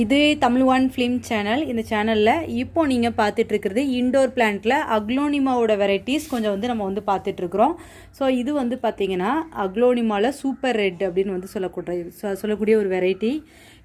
இது Tamil one film channel இந்த சேனலில் இப்போ நீங்கள் பார்த்துட்ருக்கிறது இண்டோர் பிளான்ட்டில் அக்லோனிமாவோட வெரைட்டிஸ் கொஞ்சம் வந்து நம்ம வந்து பார்த்துட்ருக்குறோம். ஸோ இது வந்து பார்த்தீங்கன்னா அக்லோனிமாவில் சூப்பர் ரெட் அப்படின்னு வந்து சொல்லக்கூடிய சொல்லக்கூடிய ஒரு வெரைட்டி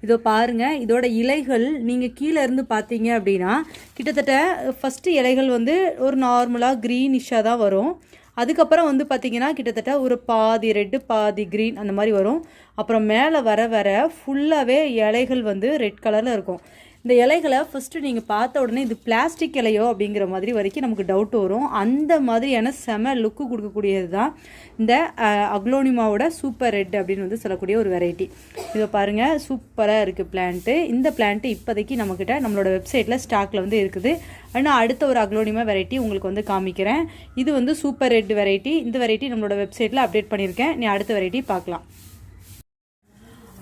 இதோ பாருங்கள் இதோட இலைகள் நீங்கள் கீழே இருந்து பார்த்தீங்க அப்படின்னா கிட்டத்தட்ட ஃபஸ்ட்டு இலைகள் வந்து ஒரு நார்மலாக க்ரீனிஷாக தான் வரும். அதுக்கப்புறம் வந்து பார்த்திங்கன்னா கிட்டத்தட்ட ஒரு பாதி ரெட்டு பாதி க்ரீன் அந்த மாதிரி வரும். அப்புறம் மேலே வர வர ஃபுல்லாகவே இலைகள் வந்து ரெட் கலரில் இருக்கும். இந்த இலைகளை ஃபஸ்ட்டு நீங்கள் பார்த்த உடனே இது பிளாஸ்டிக் இலையோ அப்படிங்கிற மாதிரி வரைக்கும் நமக்கு டவுட் வரும். அந்த மாதிரியான செம லுக்கு கொடுக்கக்கூடியது தான் இந்த அக்லோனிமாவோட சூப்பர் ரெட் அப்படின்னு வந்து சொல்லக்கூடிய ஒரு வெரைட்டி இதை பாருங்கள் சூப்பராக இருக்குது பிளான்ட்டு இந்த பிளான்ட்டு இப்போதைக்கு நம்மக்கிட்ட நம்மளோட வெப்சைட்டில் ஸ்டாக்கில் வந்து இருக்குது. ஆனால் அடுத்த ஒரு அக்லோனிமா வெரைட்டி உங்களுக்கு வந்து காமிக்கிறேன். இது வந்து சூப்பர் ரெட் வெரைட்டி இந்த வெரைட்டி நம்மளோட வெப்சைட்டில் அப்டேட் பண்ணியிருக்கேன். நீ அடுத்த வெரைட்டி பார்க்கலாம்.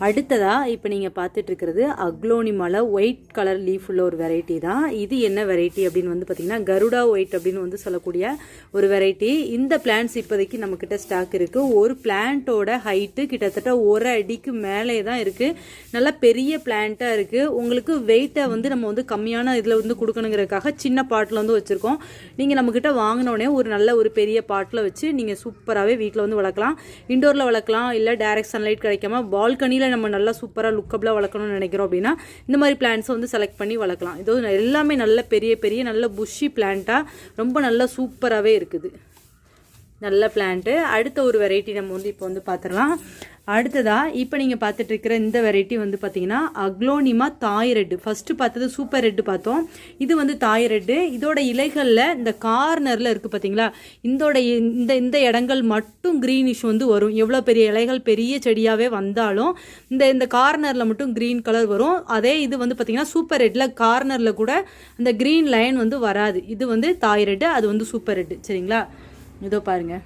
அடுத்ததாக இப்போ நீங்கள் பார்த்துட்டு இருக்கிறது அக்லோனிமால ஒயிட் கலர் லீஃப் உள்ள ஒரு வெரைட்டி தான். இது என்ன வெரைட்டி அப்படின்னு வந்து பார்த்திங்கன்னா கருடா ஒயிட் அப்படின்னு வந்து சொல்லக்கூடிய ஒரு வெரைட்டி. இந்த பிளான்ஸ் இப்போதைக்கு நம்மக்கிட்ட ஸ்டாக் இருக்குது ஒரு பிளான்ட்டோட ஹைட்டு கிட்டத்தட்ட ஒரு அடிக்கு மேலே தான் இருக்குது நல்லா பெரிய பிளான்ட்டாக இருக்குது உங்களுக்கு வெயிட்டை வந்து நம்ம வந்து கம்மியான இதில் வந்து கொடுக்கணுங்கிறதுக்காக சின்ன பாட்டில் வந்து வச்சுருக்கோம். நீங்கள் நம்மக்கிட்ட வாங்கினோடனே ஒரு நல்ல ஒரு பெரிய பாட்டில் வச்சு நீங்கள் சூப்பராகவே வீட்டில் வந்து வளர்க்கலாம். இண்டோரில் வளர்க்கலாம். இல்லை டைரக்ட் சன்லைட் கிடைக்காம பால்கனியில் நம்ம நல்லா சூப்பராக லுக்கபிளாக வளர்க்கணும்னு நினைக்கிறோம் அப்படின்னா இந்த மாதிரி பிளான்ஸை வந்து செலக்ட் பண்ணி வளர்க்கலாம். இது எல்லாமே நல்ல பெரிய பெரிய நல்ல புஷ்ஷி பிளான்ட்டாக ரொம்ப நல்லா சூப்பராகவே இருக்குது. நல்ல பிளான்ட்டு அடுத்த ஒரு வெரைட்டி நம்ம வந்து இப்போ வந்து பார்த்துடலாம் அடுத்ததாக இப்போ நீங்கள் பார்த்துட்ருக்கிற இந்த வெரைட்டி வந்து பார்த்தீங்கன்னா அக்லோனிமா தாய் ரெட்டு ஃபஸ்ட்டு பார்த்தது சூப்பர் ரெட்டு பார்த்தோம். இது வந்து தாய் ரெட்டு இதோட இலைகளில் இந்த கார்னரில் இருக்குது பார்த்தீங்களா இதோட இந்த இந்த இடங்கள் மட்டும் க்ரீனிஷ் வந்து வரும். எவ்வளோ பெரிய இலைகள் பெரிய செடியாகவே வந்தாலும் இந்த இந்த கார்னரில் மட்டும் க்ரீன் கலர் வரும். அதே இது வந்து பார்த்தீங்கன்னா சூப்பர் ரெட்டில் கார்னரில் கூட அந்த க்ரீன் லைன் வந்து வராது. இது வந்து தாய் ரெட்டு அது வந்து சூப்பர் ரெட்டு சரிங்களா? இதோ பாருங்க.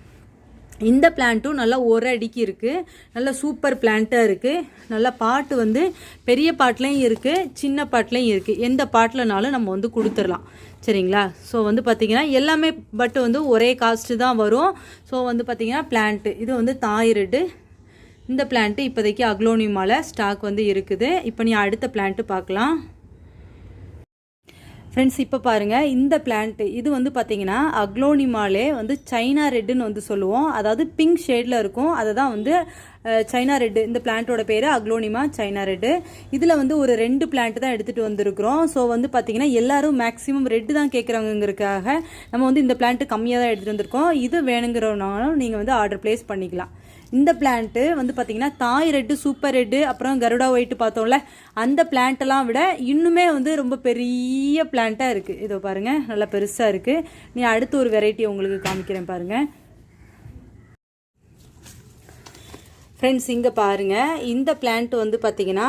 இந்த பிளான்ட்டும் நல்லா ஒரு அடிக்கு இருக்குது நல்ல சூப்பர் பிளான்ட்டாக இருக்குது நல்ல பாட்டு வந்து பெரிய பாட்டிலையும் இருக்குது சின்ன பாட்டிலையும் இருக்குது எந்த பாட்டிலனாலும் நம்ம வந்து கொடுத்துடலாம். சரிங்களா? ஸோ வந்து பார்த்திங்கன்னா எல்லாமே பட் வந்து ஒரே காஸ்ட்டு தான் வரும். ஸோ வந்து பார்த்திங்கன்னா பிளான்ட்டு இது வந்து தாயிரட்டு இந்த பிளான்ட்டு இப்போதைக்கு அக்லோனிமாவில் ஸ்டாக் வந்து இருக்குது. இப்போ நீ அடுத்த பிளான்ட்டு பார்க்கலாம். ஃப்ரெண்ட்ஸ் இப்போ பாருங்கள் இந்த பிளான்ட் இது வந்து பார்த்தீங்கன்னா அக்லோனிமாலே வந்து சைனா ரெட்டுன்னு வந்து சொல்லுவோம். அதாவது பிங்க் ஷேடில் இருக்கும். அதை தான் வந்து சைனா ரெட்டு இந்த பிளான்ட்டோட பேர் அக்லோனிமா சைனா ரெட்டு. இதில் வந்து ஒரு ரெண்டு பிளான்ட் தான் எடுத்துகிட்டு வந்திருக்கிறோம். ஸோ வந்து பார்த்தீங்கன்னா எல்லாரும் மேக்ஸிமம் ரெட்டு தான் கேட்குறாங்கிறதுக்காக நம்ம வந்து இந்த பிளான்ட் கம்மியாக தான் எடுத்துகிட்டு வந்திருக்கோம். இது வேணுங்கிறனாலும் நீங்கள் வந்து ஆர்டர் ப்ளேஸ் பண்ணிக்கலாம். இந்த பிளான்ட்டு வந்து பார்த்தீங்கன்னா தாய் ரெட்டு சூப்பர் ரெட்டு அப்புறம் கருடா ஒயிட்டு பார்த்தோம்ல அந்த பிளான்ட்டெல்லாம் விட இன்னுமே வந்து ரொம்ப பெரிய பிளான்ட்டாக இருக்குது இதோ பாருங்கள் நல்லா பெருசாக இருக்குது நீ அடுத்து ஒரு வெரைட்டி உங்களுக்கு காமிக்கிறேன் பாருங்கள் ஃப்ரெண்ட்ஸ் இங்கே பாருங்கள் இந்த பிளான்ட் வந்து பார்த்திங்கன்னா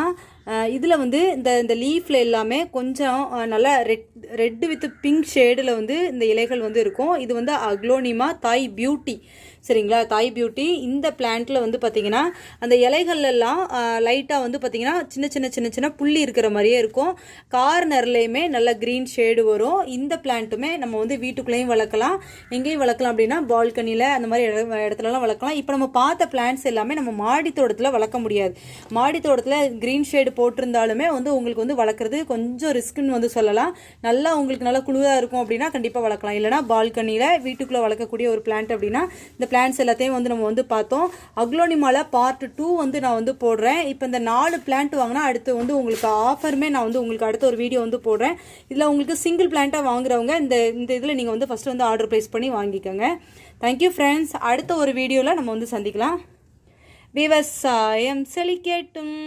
இதில் வந்து இந்த இந்த லீஃப்ல எல்லாமே கொஞ்சம் நல்லா ரெட் ரெட் வித் பிங்க் ஷேடில் வந்து இந்த இலைகள் வந்து இருக்கும். இது வந்து அக்லோனிமா தாய் பியூட்டி சரிங்களா? தாய் பியூட்டி இந்த பிளான்ட்டில் வந்து பார்த்தீங்கன்னா அந்த இலைகள்லாம் லைட்டாக வந்து பார்த்தீங்கன்னா சின்ன சின்ன சின்ன சின்ன புள்ளி இருக்கிற மாதிரியே இருக்கும். கார்னர்லேயுமே நல்ல க்ரீன் ஷேடு வரும். இந்த பிளான்ட்டுமே நம்ம வந்து வீட்டுக்குள்ளேயும் வளர்க்கலாம். எங்கேயும் வளர்க்கலாம் அப்படின்னா பால்கனியில் அந்த மாதிரி இடத்துலலாம் வளர்க்கலாம். இப்போ நம்ம பார்த்த பிளான்ட்ஸ் எல்லாமே நம்ம மாடி தோட்டத்தில் வளர்க்க முடியாது. மாடி தோட்டத்தில் க்ரீன் ஷேடு போட்டிருந்தாலுமே வந்து உங்களுக்கு வந்து வளர்க்குறது கொஞ்சம் ரிஸ்க்குன்னு வந்து சொல்லலாம். நல்லா உங்களுக்கு நல்லா குளிராக இருக்கும் அப்படின்னா கண்டிப்பாக வளர்க்கலாம். இல்லைனா பால்கனியில் வீட்டுக்குள்ளே வளர்க்கக்கூடிய ஒரு பிளான்ட் அப்படின்னா இந்த பிளான்ஸ் எல்லாத்தையும் வந்து நம்ம வந்து பார்த்தோம். அக்லோனிமால பார்ட் டூ வந்து நான் வந்து போடுறேன். இப்போ இந்த நாலு பிளான்ட் வாங்கினா அடுத்து வந்து உங்களுக்கு ஆஃபருமே நான் வந்து உங்களுக்கு அடுத்த ஒரு வீடியோ வந்து போடுறேன். இதில் உங்களுக்கு சிங்கிள் பிளான்ட்டாக வாங்குறவங்க இந்த இந்த இதில் நீங்கள் வந்து ஃபஸ்ட்டு வந்து ஆர்டர் ப்ளேஸ் பண்ணி வாங்கிக்கோங்க. தேங்க்யூ ஃப்ரெண்ட்ஸ் அடுத்த ஒரு வீடியோவில் நம்ம வந்து சந்திக்கலாம். விவசாயம் செலிகேட்டும்